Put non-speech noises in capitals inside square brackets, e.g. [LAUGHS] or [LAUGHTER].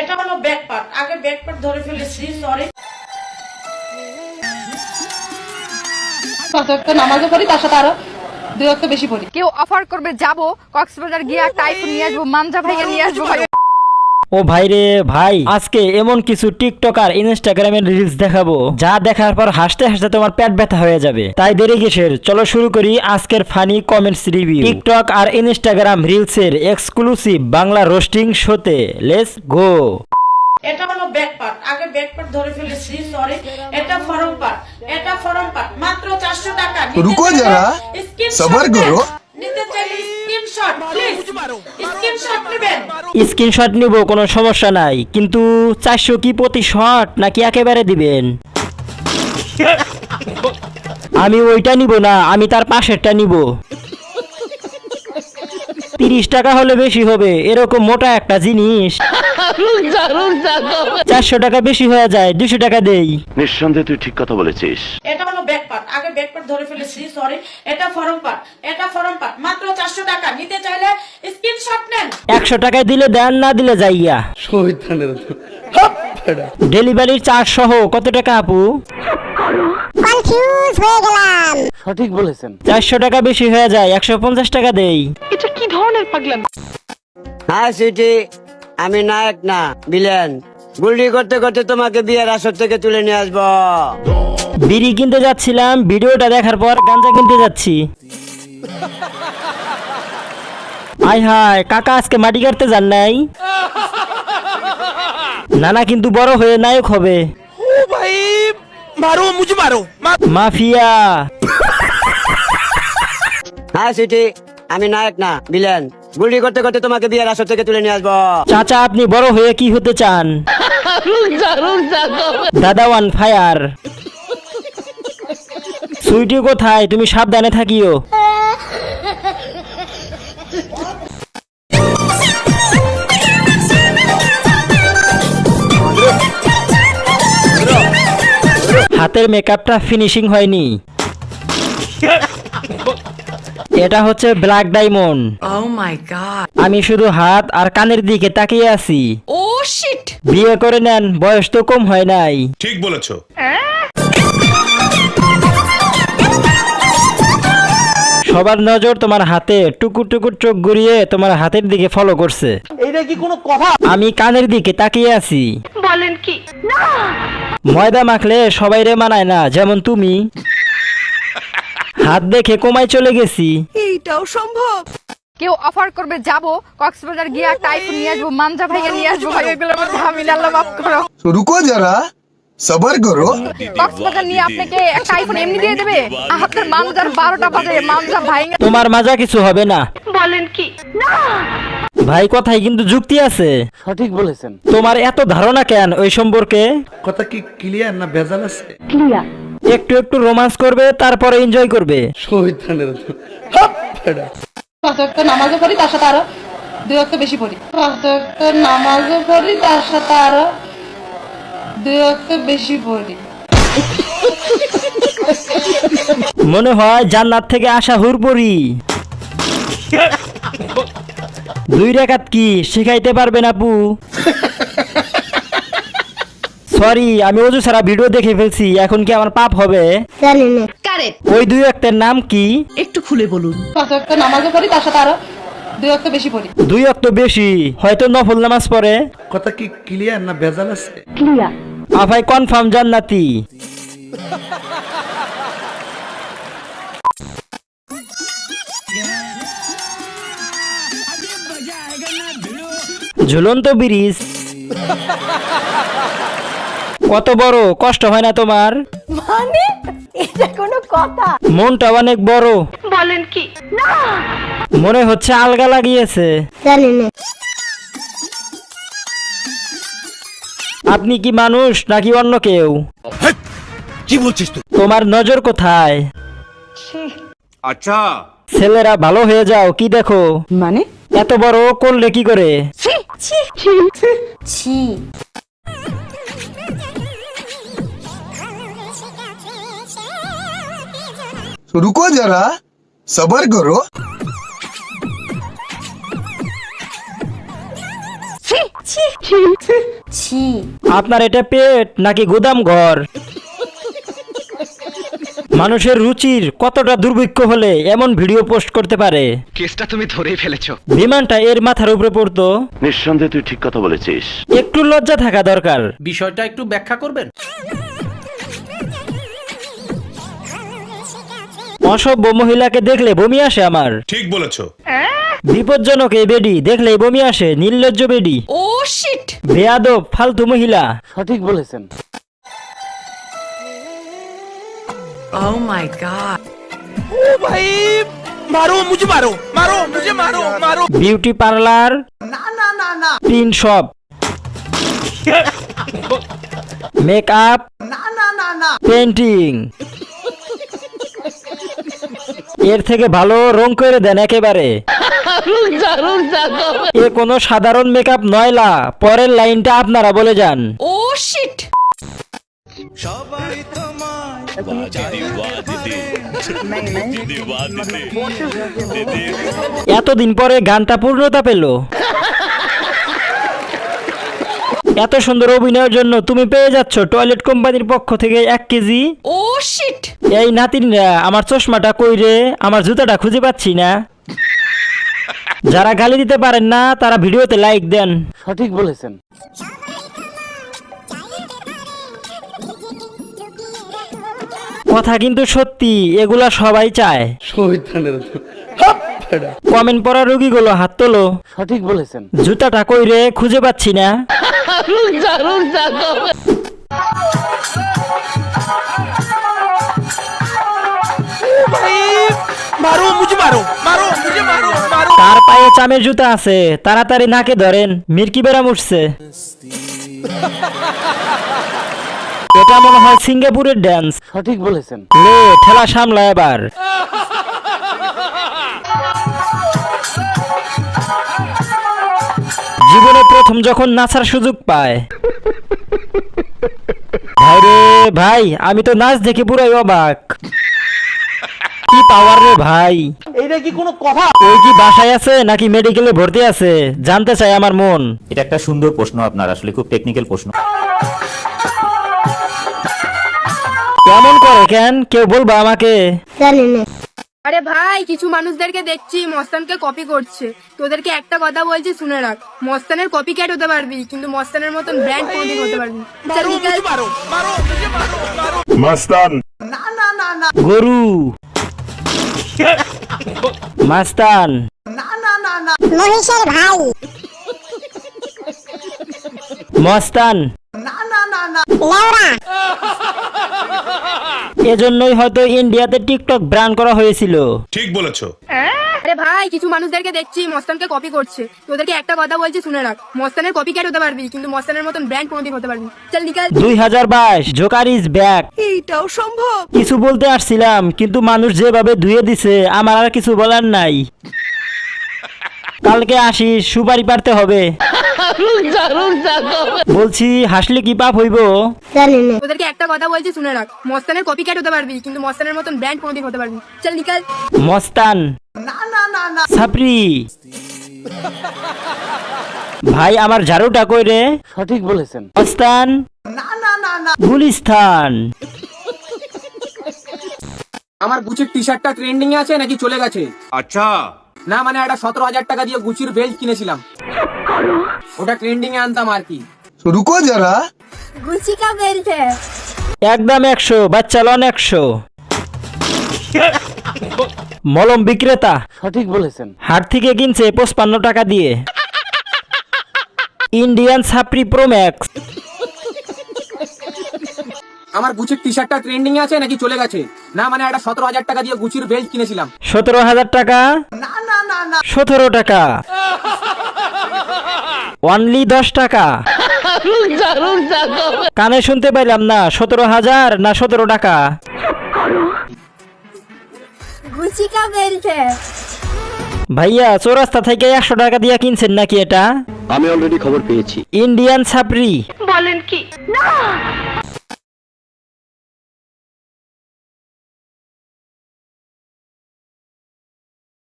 এটা হলো back part আগে ব্যাক পার্ট ধরে ফেলেছি সরি নামাজও পড়ি তার সাথে আরও দুই বেশি পড়ি। কেউ অফার করবে যাব কক্সবাজার গিয়ে একটা আইফোন নিয়ে আসব মানজা ভাইয়া নিয়ে আসব ভাই। ও ভাই রে ভাই আজকে এমন কিছু টিকটক আর ইনস্টাগ্রামের রিলস দেখাবো। যা দেখার পর হাসতে হাসতে তোমার পেট ব্যথা হয়ে যাবে। তাই দেরি কিসের? চলো শুরু করি আজকের ফানি কমেন্টস রিভিউ টিকটক আর ইনস্টাগ্রাম রিলসের এক্সক্লুসিভ বাংলা রোস্টিং শোতে লেস গো এটা হলো ব্যাক পার্ট আগে ব্যাক পার্ট ধরে ফেলেছি সরি এটা ফরম পার্ট এটা ফরম পার্ট মাত্র 400 টাকা। রুকো যারা সবার করো নিতে চাইলে স্ক্রিনশট প্লিজ স্ক্রিনশট নিব, কোনো সমস্যা নাই। কিন্তু চারশো কি প্রতি শট নাকি একেবারে দিবেন? আমি ওইটা নিব না, আমি তার পাশেরটা নিব। তিরিশ টাকা হলে বেশি হবে, এরকম মোটা একটা জিনিস। চারশো টাকা বেশি হয়ে যায় দুশো টাকা দেই। নিঃসন্দেহে তুই ঠিক কথা বলেছিস। এটা হলো ব্যাক পার্ট আগে ব্যাক পার্ট ধরে ফেলেছি সরি এটা ফরম পার্ট এটা ফরম পার্ট মাত্র চারশো টাকা। নিতে চাইলে স্ক্রিনশট নেন। একশো টাকায় দিলে দেন না দিলে যাইয়া। ডেলিভারির চার্জ সহ কত টাকা আপু? কনফিউজ হয়ে গেলাম। চারশো টাকা বেশি হয়ে যায় একশো পঞ্চাশ টাকা দেই। হ্যাঁ সুইটি। আমি নায়ক না বিলেন গুল্ডি করতে করতে তোমাকে বিয়ের আসর থেকে তুলে নিয়ে আসব। বিড়ি কিনতে যাচ্ছিলাম ভিডিওটা দেখার পর গাঞ্জা কিনতে যাচ্ছি। আয় হায় কাকা আজকে মাটি কাটতে যান নাই? নানা কিন্তু বড় হয়ে নায়ক হবে। ভাই মারো মুঝে মারো মাফিয়া। হ্যাঁ সুইটি আমি নায়ক না বিলেন গুল্ডি করতে করতে তোমাকে বিয়ের আসর থেকে তুলে নিয়ে আসব। চাচা, আপনি বড় হয়ে কি হতে চান? দাদা ওয়ান ফায়ার। সুইটি কোথায়? তুমি সাবধানে থাকিও। হাতের মেকআপটা ফিনিশিং হয়নি। এটা হচ্ছে ব্ল্যাক ডায়মন্ড আমি শুধু হাত আর কানের দিকে তাকিয়ে আছি। ও শিট বিয়ে করে নেন বয়স তো কম হয় নাই। ঠিক বলেছ। সবার নজর তোমার হাতে টুকুর টুকুর চোখ ঘুরিয়ে তোমার হাতের দিকে ফলো করছে। এটা কি কোনো কথা? আমি কানের দিকে তাকিয়ে আছি। বলেন কি? ময়দা মাখলে সবাই রে মানায় না যেমন তুমি। হাত দেখে কোমায় চলে গেছি। এইটাও সম্ভব। কেউ অফার করবে যাব কক্সবাজার গিয়া টাইপ নিয়ে আসব মানজা ভাই নিয়ে আসব ভাই এগুলো মধ্যে হামিদ আল্লাহ মাফ করো। রুকো যারা সবার করো। কক্সবাজার নিয়ে আপনাকে একটা আইফোন এমনি দিয়ে দেবে? আপনার মানজার বারোটা বাজে মানজা ভাই। তোমার মাজা কিছু হবে না। বলেন কি? না! ভাই কথাই কিন্তু যুক্তি আছে। সঠিক বলেছেন। তোমার এত ধারণা কেন ওই সম্পর্কে? কথা কি ক্লিয়ার না ভেজাল আছে? ক্লিয়ার একটু একটু রোমান্স করবে তারপরে এনজয় করবে। নামাজও পড়ি তার সাথে আরও দুই বেশি পড়ি। নামাজও পড়ি তার সাথে আরও দুই বেশি পড়ি। মনে হয় জান্নাত থেকে আসা হুরপুরি দুই রেখাত কি শিখাইতে পারবেন আপু? সরি আমি অজু ছাড়া ভিডিও দেখে ফেলছি। এখন কি আমার পাপ হবে? জানি না। ওই দুই একটের নাম কি? পাঁচ ওয়াক্ত নামাজও পড়ি তার সাথে আরও দুই ওয়াক্ত বেশি পড়ি। দুই অক্ট বেশি হয়তো নফল নামাজ পড়ে। কথা কি ক্লিয়ার না ভেজাল আছে? আফাই কনফার্ম জান্নাতি। ঝুলন্ত ব্রিজ। কত বড়? কষ্ট হয় না তোমার? মানে? এটা কোনো কথা। মনটা অনেক বড়। বলেন কি? না। মনে হচ্ছে আলগা লাগিয়েছে। জানি না। আপনি কি মানুষ নাকি অন্য কেউ? কি বলছিস তুই? তোমার নজর কোথায়? আচ্ছা। ছেলেরা ভালো হয়ে যাও কি দেখো? মানে? এত বড় করলে কি করে? ছি। रुको जरा सबर करो ছি আপনার এটা পেট নাকি গুদাম ঘর মানুষের রুচির কতটা দুর্ভিক্ষ হলে এমন ভিডিও পোস্ট করতে পারে কেসটা তুমি ধরেই ফেলেছো বিমানটা এর মাথার উপরে পড়তো নিঃসন্দেহে তুই ঠিক কথা বলেছিস একটু লজ্জা থাকা দরকার বিষয়টা একটু ব্যাখ্যা করবেন অসভ্য মহিলাকে দেখলে বমি আসে আমার। ঠিক বলেছ। বিপজ্জনক এই বেডি দেখলে বমি আসে নির্লজ্জ বেডি। ও শিট বেয়াদব ফালতু মহিলা। সঠিক বলেছেন। ও মাই গড ও ভাই মারো মুঝে মারো মারো মুঝে মারো মারো। Beauty parlour print shop. [LAUGHS] Makeup না না না না। পেন্টিং এর থেকে ভালো রং করে দেন একেবারে। এ কোনো সাধারণ মেকআপ নয়লা পরের লাইনটা আপনারা বলে যান। ও শিট এতদিন পরে গানটা পূর্ণতা পেল। [LAUGHS] এত সুন্দর অভিনয়ের জন্য তুমি পেয়ে যাচ্ছ টয়লেট কোম্পানির পক্ষ থেকে এক কেজি। ও শিট এই নাতিনরা আমার চশমাটা কইরে আমার জুতাটা খুঁজে পাচ্ছি না। যারা গালি দিতে পারেন না তারা ভিডিওতে লাইক দেন। সঠিক বলেছেন। কথা কিন্তু সত্যি এগুলা সবাই চায়। কমেন্ট পড়া রুগীগুলো হাত তোলো। সঠিক বলেছেন। জুতাটা কইরে খুঁজে পাচ্ছি না। তার পায়ে চামের জুতা আছে তাড়াতাড়ি নাকে ধরেন মির্কি বেড়াম উঠছে এটা মনে হয় সিঙ্গাপুরের ড্যান্স সঠিক বলেছেন। লে ঠেলা সামলা এবার। জীবনে প্রথম যখন নাচার সুযোগ পায়। ভাই রে ভাই আমি তো নাচ দেখে পুরাই অবাক। কি পাওয়ার রে ভাই। এইটা কি কোনো কথা? ওই কি বাসায় আছে নাকি মেডিকেলে ভর্তি আছে? জানতে চাই আমার মন। এটা একটা সুন্দর প্রশ্ন আপনার আসলে খুব টেকনিক্যাল প্রশ্ন। কেমন করে কেন? কেউ বলবা আমাকে? জানি না। আরে ভাই কিছু মানুষদেরকে দেখছি মস্তানকে কপি করছে। তোদেরকে একটা কথা বলছি শুনে রাখ। মস্তানের কপি ক্যাট হতে পারবি কিন্তু মস্তানের মতন ব্র্যান্ড কোনদিন হতে পারবি না। চল নিকাল। [LAUGHS] [LAUGHS] মস্তান। গরু। মাস্তান। মহিষের ভাই। মস্তান। লেওরা এজন্যই হয়তো ইন্ডিয়াতে টিকটক ব্র্যান্ড করা হয়েছিল। ঠিক বলেছ। আরে ভাই কিছু মানুষদেরকে দেখছি মস্তানকে কপি করছে। তোদেরকে একটা কথা বলছি শুনে রাখ। মস্তানের কপি ক্যাট হতে পারবি কিন্তু মস্তানের মতন ব্র্যান্ড কোনদিন হতে পারবি না। চল নিকাল। দুই হাজার বাইশ জোকার ইজ ব্যাক এইটাও সম্ভব? কিছু বলতে আসছিলাম কিন্তু মানুষ যেভাবে ধুয়ে দিছে আমার আর কিছু বলার নাই। কালকে আসিস সুপারি পারতে হবে। বলছি হাসলে কি পাপ হইব? জানি না। তোদেরকে একটা কথা বলছি শুনে রাখ। মস্তানের কপি ক্যাট হতে পারবি কিন্তু মস্তানের মতন ব্র্যান্ড কোনদিন হতে পারবি চল নিকাল। মস্তান। সাপরি ভাই আমার ঝাড়ুটা কই রে? সঠিক বলেছেন। মস্তান। গুলিস্তান। আমার গুচির টি শার্টটা ট্রেন্ডিং এ আছে নাকি চলে গেছে? আচ্ছা। না মানে একটা সতেরো হাজার টাকা দিয়ে গুচির বেল্ট কিনেছিলাম। ওটা ট্রেন্ডিং এ আনতাম আর কি। রুকো যারা। গুচি কা বেল্ট একদম একশো বাচ্চা লন একশো। মলম বিক্রেতা। সঠিক বলেছেন। হাট থেকে কিনছে পঁচপান্ন টাকা দিয়ে। ইন্ডিয়ান সাপ্রি প্রো ম্যাক্স আমার গুচির টি শার্টটা ট্রেন্ডিং এ আছে নাকি চলে গেছে? না মানে একটা সতেরো হাজার টাকা দিয়ে গুচির বেল্ট কিনেছিলাম। সতেরো হাজার টাকা। সতেরো টাকা। অনলি দশ টাকা। কানে শুনতে পাইলাম না সতেরো হাজার না সতেরো টাকা? ভাইয়া চৌরাস্তা থেকে একশো টাকা দিয়ে কিনছেন নাকি এটা? আমি অলরেডি খবর পেয়েছি। ইন্ডিয়ান সাপ্রি বলেন কি?